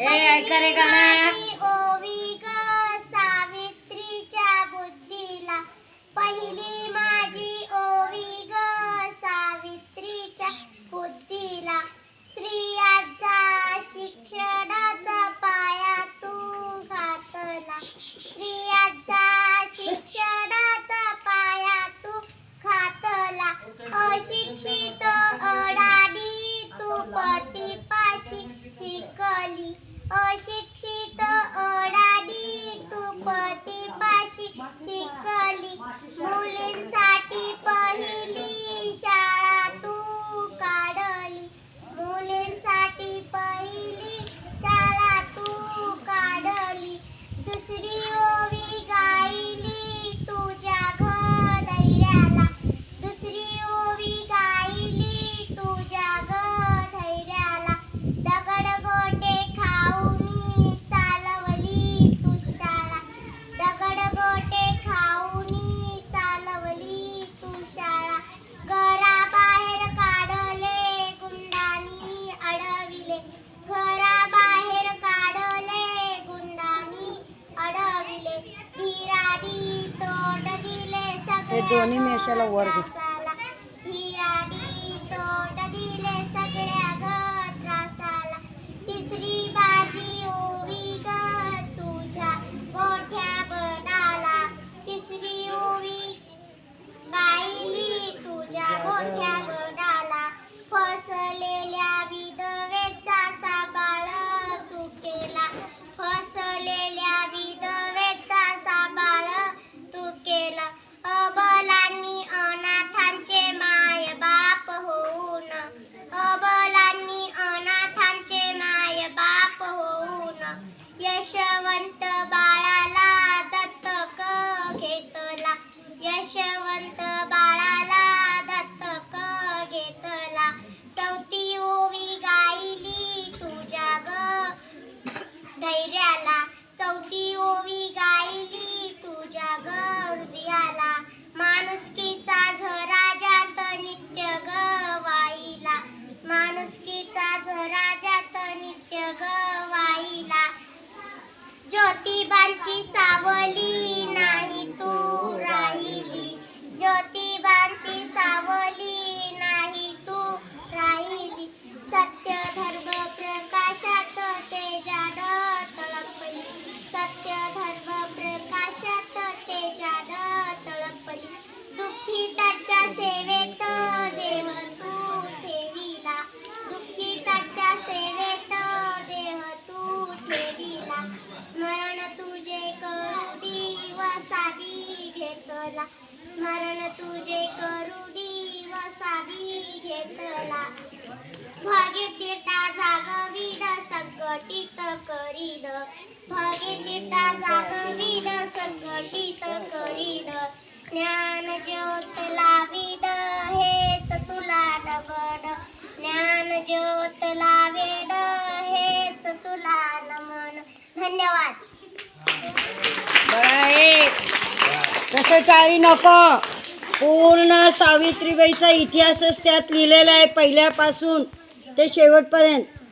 えー、あいかれがな。अशिक्षित ओढाडी तू पती पाशी शिकली. मुलींसाठी पहिली शाळा तू काढली. मुलींसाठी पहिली शाळा तू काढली. दुसरी ओवी गायली तुझ्या घ ते दोन्ही मेशाला वर घेतलं ज्योतिबांची सावली. घेतला. स्मरण तुझे करू दिवसावी घेतला. भागे देता जागवीन संघटित करीन. भागे देता जागवीन संघटित करीन. ज्ञान ज्योत लावीन हेच तुला नमन. ज्ञान ज्योत लावेन हेच तुला नमन. धन्यवाद. तसं टाळी नको. पूर्ण सावित्रीबाईचा इतिहासच त्यात लिहिलेला आहे पहिल्यापासून ते शेवटपर्यंत.